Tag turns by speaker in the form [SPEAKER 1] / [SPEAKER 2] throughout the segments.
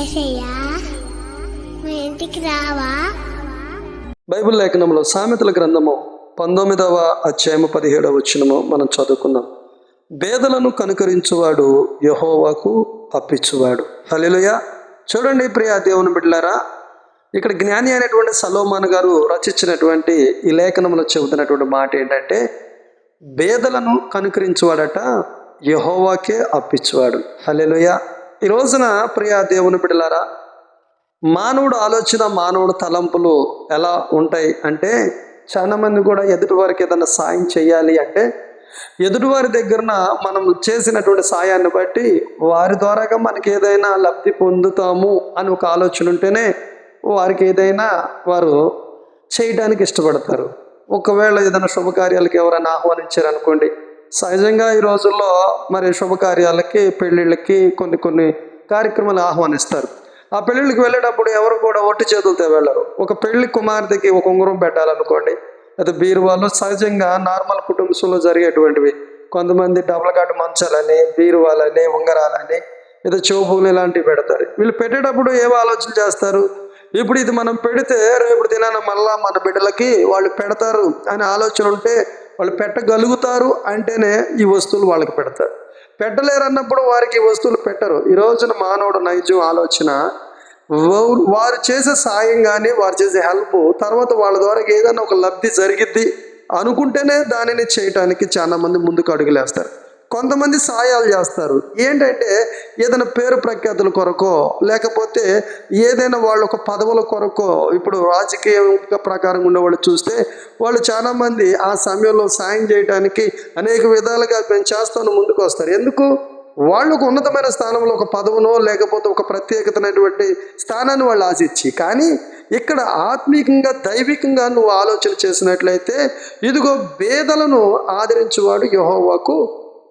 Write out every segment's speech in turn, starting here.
[SPEAKER 1] ఏసయ్యా మా ఇంటికి రావా?
[SPEAKER 2] బైబిల్ లేఖనంలో సామెతల గ్రంథము పంతొమ్మిదవ అధ్యాయము పదిహేడవ వచ్చినము మనం చదువుకుందాం. బేదలను కనుకరించువాడు యహోవాకు అప్పించువాడు హల్లెలూయ. చూడండి ప్రియా దేవుని బిడ్డలారా ఇక్కడ జ్ఞాని అనేటువంటి సలోమాన్ గారు రచించినటువంటి ఈ లేఖనంలో చెబుతున్నటువంటి మాట ఏంటంటే బేదలను కనుకరించువాడట యహోవాకే అప్పించువాడు హల్లెలూయ. ఈ రోజున ప్రియా దేవుని బిడలారా మానవుడు ఆలోచన మానవుడు తలంపులు ఎలా ఉంటాయి అంటే చాలామంది కూడా ఎదుటివారికి ఏదైనా సాయం చేయాలి అంటే ఎదుటివారి దగ్గరన మనం చేసినటువంటి సాయాన్ని బట్టి వారి ద్వారాగా మనకి ఏదైనా లబ్ధి పొందుతాము అని ఒక ఆలోచన ఉంటేనే వారికి ఏదైనా వారు చేయడానికి ఇష్టపడతారు. ఒకవేళ ఏదైనా శుభకార్యాలకి ఎవరైనా ఆహ్వానించారనుకోండి సహజంగా ఈ రోజుల్లో మరి శుభకార్యాలకి పెళ్ళిళ్ళకి కొన్ని కొన్ని కార్యక్రమాలు ఆహ్వానిస్తారు. ఆ పెళ్ళిళ్ళకి వెళ్ళేటప్పుడు ఎవరు కూడా ఒట్టి చేతులతో వెళ్ళరు. ఒక పెళ్ళి కుమార్తెకి ఒక ఉంగరం పెట్టాలనుకోండి లేదా బీరువాలో సహజంగా నార్మల్ కుటుంబంలో జరిగేటువంటివి. కొంతమంది డబుల్ కాటు మంచాలని బీరువాలని ఉంగరాలని ఏదో చోపులు ఇలాంటివి పెడతారు. వీళ్ళు పెట్టేటప్పుడు ఏవో ఆలోచన చేస్తారు? ఇప్పుడు ఇది మనం పెడితే రేపు తినాన మళ్ళా మన బిడ్డలకి వాళ్ళు పెడతారు అనే ఆలోచన ఉంటే వాళ్ళు పెట్టగలుగుతారు అంటేనే ఈ వస్తువులు వాళ్ళకి పెడతారు. పెట్టలేరన్నప్పుడు వారికి ఈ వస్తువులు పెట్టరు. ఈ రోజున మానవుడు నైజం ఆలోచన వారు చేసే సాయం కానీ వారు చేసే హెల్ప్ తర్వాత వాళ్ళ ద్వారా ఏదైనా ఒక లబ్ధి జరిగిద్ది అనుకుంటేనే దానిని చేయటానికి చాలామంది ముందుకు అడుగులేస్తారు. కొంతమంది సాయాలు చేస్తారు. ఏంటంటే ఏదైనా పేరు ప్రఖ్యాతుల కొరకో లేకపోతే ఏదైనా వాళ్ళ ఒక పదవుల కొరకో ఇప్పుడు రాజకీయ ప్రకారం ఉండేవాళ్ళు చూస్తే వాళ్ళు చాలామంది ఆ సమయంలో సాయం చేయడానికి అనేక విధాలుగా మేము చేస్తాను ముందుకు వస్తారు. ఎందుకు? వాళ్ళకు ఉన్నతమైన స్థానంలో ఒక పదవునో లేకపోతే ఒక ప్రత్యేకతమైనటువంటి స్థానాన్ని వాళ్ళు ఆశించి కానీ ఇక్కడ ఆత్మీకంగా దైవికంగా నువ్వు ఆలోచన చేసినట్లయితే ఇదిగో బేదలను ఆదరించేవాడు యహోవాకు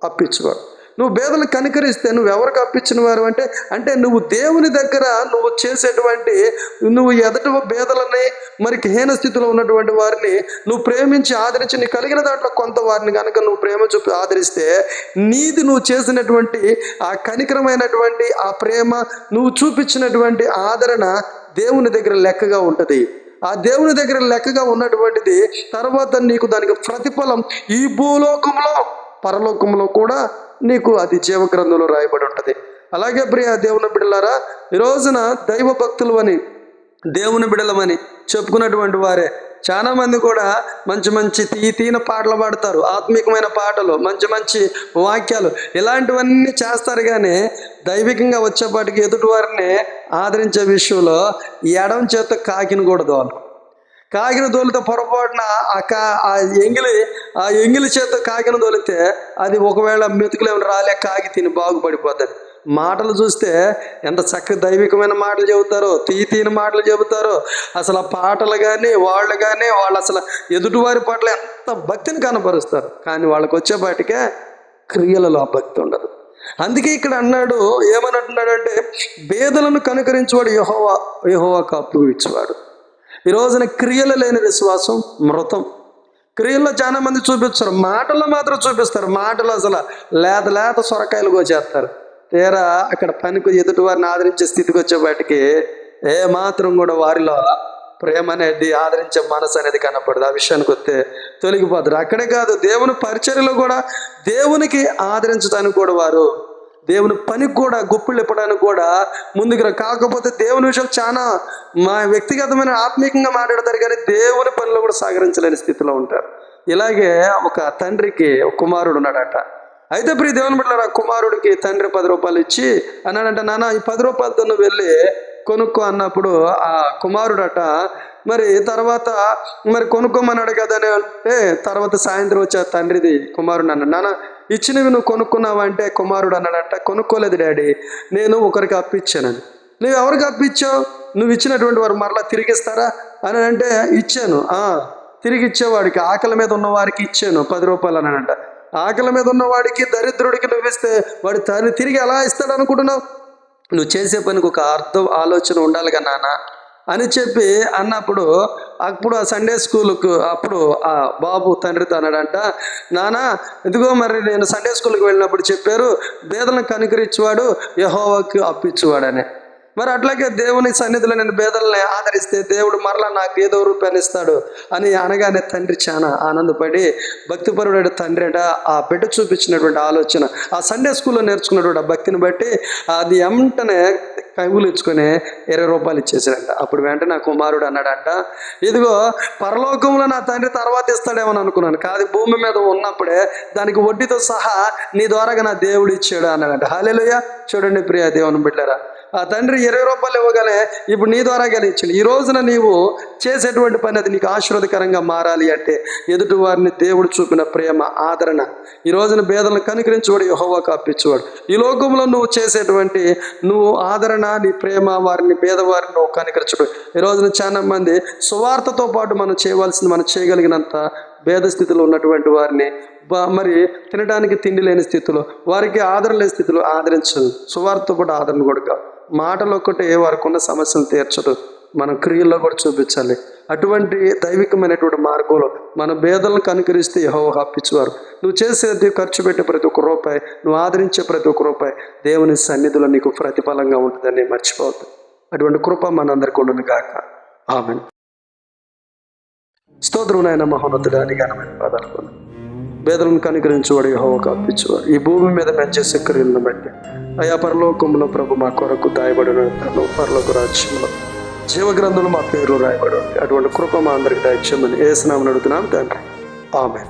[SPEAKER 2] అప్పించేవాడు నువ్వు బేదలు కనికరిస్తే నువ్వు ఎవరికి అప్పించిన వారు అంటే అంటే నువ్వు దేవుని దగ్గర నువ్వు చేసేటువంటి నువ్వు ఎదట బేదలని మరి హీన స్థితిలో ఉన్నటువంటి వారిని నువ్వు ప్రేమించి ఆదరించి నీ కలిగిన దాంట్లో కొంత వారిని కనుక నువ్వు ప్రేమ చూపి ఆదరిస్తే నీది నువ్వు చేసినటువంటి ఆ కనికరమైనటువంటి ఆ ప్రేమ నువ్వు చూపించినటువంటి ఆదరణ దేవుని దగ్గర లెక్కగా ఉంటుంది. ఆ దేవుని దగ్గర లెక్కగా ఉన్నటువంటిది తర్వాత నీకు దానికి ప్రతిఫలం ఈ భూలోకంలో. పరలోకంలో కూడా నీకు అది జీవగ్రంథంలో రాయబడి ఉంటుంది. అలాగే ప్రియ దేవుని బిడ్డలారా ఈ రోజున దైవ భక్తులు అని దేవుని బిడలమని చెప్పుకున్నటువంటి వారే చాలా మంది కూడా మంచి మంచి తీ తీన పాటలు పాడతారు. ఆత్మికమైన పాటలు మంచి మంచి వాక్యాలు ఇలాంటివన్నీ చేస్తారు కానీ దైవికంగా వచ్చేపాటికి ఎదుటి వారిని ఆదరించే విషయంలో ఎడం చేత కాకిని కూడా దోలు కాకిన తోలితే పొరపాటున ఆ కా ఆ ఎంగిలి ఆ ఎంగిలి చేత కాకిన దోలితే అది ఒకవేళ మెతుకులు ఏమైనా రాలే కాకి తిని బాగుపడిపోతుంది మాటలు చూస్తే ఎంత చక్క దైవికమైన మాటలు చెబుతారో తీ తీని మాటలు చెబుతారో అసలు ఆ పాటలు కానీ వాళ్ళు కానీ వాళ్ళు అసలు ఎదుటివారి పట్ల ఎంత భక్తిని కనపరుస్తారు కానీ వాళ్ళకి వచ్చేపాటికే క్రియలలో ఆ భక్తి ఉండదు అందుకే ఇక్కడ అన్నాడు ఏమని అంటున్నాడంటే బేదలను కనుకరించేవాడు యహోవా యహోవా కప్పు ఇచ్చేవాడు ఈ రోజున క్రియలు లేని విశ్వాసం మృతం. క్రియల్లో చాలా మంది చూపిస్తారు మాటల్లో మాత్రం చూపిస్తారు. మాటలు అసలు లేత లేత సొరకాయలు చేస్తారు తీరా అక్కడ పనికి ఎదుటి వారిని ఆదరించే స్థితికి వచ్చేపాటికి ఏ మాత్రం కూడా వారిలో ప్రేమ అనేది ఆదరించే మనసు అనేది కనపడదు. ఆ విషయానికి వస్తే తొలగిపోతారు. అక్కడే కాదు దేవుని పరిచర్యలో కూడా దేవునికి ఆదరించడానికి కూడా వారు దేవుని పనికి కూడా గుప్పిళ్ళు ఇప్పడానికి కూడా ముందుకు కాకపోతే దేవుని విషయం చాలా మా వ్యక్తిగతమైన ఆత్మీయంగా మాట్లాడతారు కానీ దేవుని పనిలో కూడా సహకరించలేని స్థితిలో ఉంటారు. ఇలాగే ఒక తండ్రికి ఒక కుమారుడు ఉన్నాడట. అయితే ప్రియ దేవుని బిడ్డలారా కుమారుడికి తండ్రి పది రూపాయలు ఇచ్చి అన్నాడంట నాన్న ఈ పది రూపాయలతో నువ్వు వెళ్ళి కొనుక్కో అన్నప్పుడు ఆ కుమారుడట మరి తర్వాత మరి కొనుక్కోమన్నాడు కదా అని అంటే తర్వాత సాయంత్రం వచ్చే తండ్రిది కుమారుడు అన్నాడు. నాన్న ఇచ్చినవి నువ్వు కొనుక్కున్నావంటే కుమారుడు అన్నాడంట. కొనుక్కోలేదు డాడీ నేను ఒకరికి అప్పిచ్చానని. నువ్వు ఎవరికి అప్పిచ్చావు? నువ్వు ఇచ్చినటువంటి వారు మరలా తిరిగిస్తారా? అని అంటే ఇచ్చాను తిరిగి ఇచ్చేవాడికి. ఆకలి మీద ఉన్న వారికి ఇచ్చాను. పది రూపాయలు అన్నాడంట. ఆకలి మీద ఉన్నవాడికి దరిద్రుడికి నువ్వు ఇస్తే వాడి తను తిరిగి ఎలా ఇస్తాడు అనుకుంటున్నావు నువ్వు చేసే పనికి ఒక అర్థం ఆలోచన ఉండాలిగా నాన్న అని చెప్పి అన్నప్పుడు అప్పుడు ఆ సండే స్కూల్కు అప్పుడు ఆ బాబు తండ్రితో అన్నాడంట నానా ఇదిగో మరి నేను సండే స్కూల్కి వెళ్ళినప్పుడు చెప్పారు బేదలను కనికరించేవాడు యహోవాకి అప్పించేవాడని మరి అట్లాగే దేవుని సన్నిధిలో నేను పేదలని ఆదరిస్తే దేవుడు మరలా నాకు ఏదో రూపాయలు ఇస్తాడు అని అనగానే తండ్రి చాలా ఆనందపడి భక్తిపరుడు తండ్రి ఆ బిడ్డ చూపించినటువంటి ఆలోచన ఆ సండే స్కూల్లో నేర్చుకున్నటువంటి ఆ భక్తిని బట్టి అది వెంటనే కైగులు ఇచ్చుకొని ఇరవై రూపాయలు ఇచ్చేసాడంట అప్పుడు వెంటనే నా కుమారుడు అన్నాడంట ఇదిగో పరలోకంలో నా తండ్రి తర్వాత ఇస్తాడేమో అనుకున్నాను. కాదు భూమి మీద ఉన్నప్పుడే దానికి వడ్డీతో సహా నీ ద్వారాగా నా దేవుడు ఇచ్చాడు అన్నాడంట. హాలేలుయ్య చూడండి ప్రియా దేవుని బిడ్డారా ఆ తండ్రి ఇరవై రూపాయలు ఇవ్వగానే ఇప్పుడు నీ ద్వారా గెలిచింది ఈ రోజున నీవు చేసేటువంటి పని అది నీకు ఆశీర్వదకరంగా మారాలి అంటే ఎదుటి వారిని దేవుడు చూపిన ప్రేమ ఆదరణ. ఈ రోజున భేదలను కనుకరించువాడు యహోవాకు అప్పించువాడు ఈ లోకంలో నువ్వు చేసేటువంటి నువ్వు ఆదరణ నీ ప్రేమ వారిని భేదవారిని నువ్వు కనుకరించడు. ఈ రోజున చాలా మంది సువార్తతో పాటు మనం చేయవలసింది మనం చేయగలిగినంత భేద స్థితిలో ఉన్నటువంటి వారిని మరి తినడానికి తిండి లేని స్థితిలో వారికి ఆదరణ లేని స్థితిలో ఆదరించదు సువార్తతో పాటు ఆదరణ కూడా మాటలు ఒక్కటే వారికి ఉన్న సమస్యలు తీర్చదు. మనం క్రియల్లో కూడా చూపించాలి. అటువంటి దైవికమైనటువంటి మార్గంలో మన భేదలను కనుకరిస్తే యహో హప్పించేవారు నువ్వు చేసేది ఖర్చు పెట్టే ప్రతి ఒక్క రూపాయి నువ్వు ఆదరించే ప్రతి ఒక్క రూపాయి దేవుని సన్నిధిలో నీకు ప్రతిఫలంగా ఉంటుందని మర్చిపోవద్దు. అటువంటి కృప మనందరికీ ఉండను కాక ఆమె స్తోత్రం నాయన మహోన్నతుడానికి ఘనమైన పదాలు భేదలను కనుకరించేవాడు యెహోవాకు అప్పించేవాడు ఈ భూమి మీద మేము క్రియలను బట్టి. అయా పరలోకంలో ప్రభు మా కొరకు దాయబడిన తను పరలోక రాజ్యంలో జీవగ్రంథంలో మా పేరు రాయబడి అటువంటి కృప మా అందరికి దయచేయమని ఏ స్నామని అడుగుతున్నాం తండ్రి. ఆమె